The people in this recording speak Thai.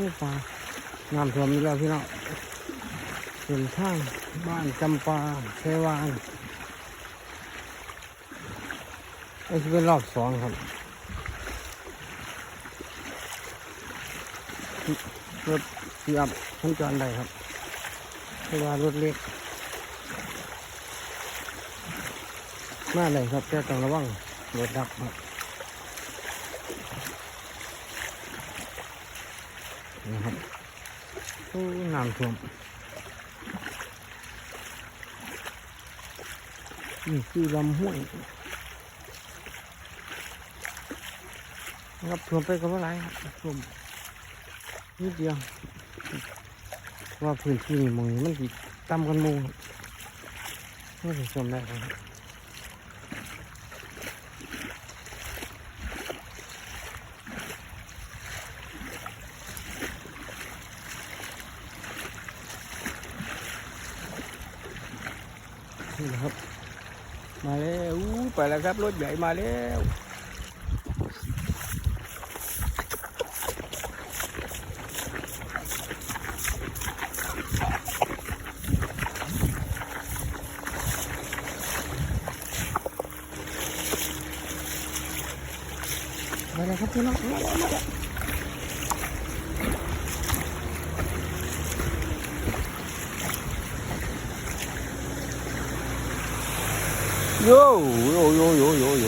นี่ปลาน้ำท่วมอีกแล้วพี่น้องเป็นทางบ้านจำปาเซวานไอ้ที่เป็นรอบสองครับรถเสียบสัญจรได้ครับเพราะว่ารถเล็กมาเลยครับแต่ต้องระวังรถดับครับ นี่ครับโอ้น้ำท่วมนี่คือลำห้วยนะครับท่วมไปก็ไม่ไรครับท่วมนิดเดียวว่าพื้นที่นี่มองนี้มันติต่ำกันมูไม่ถึงท่วมได้ครับ นี่นะครับ มาแล้วไปแล้วครับ รถใหญ่มาแล้วมาแล้วครับพี่น้องมาแล้วมาแล้ว โยโยโยโยโ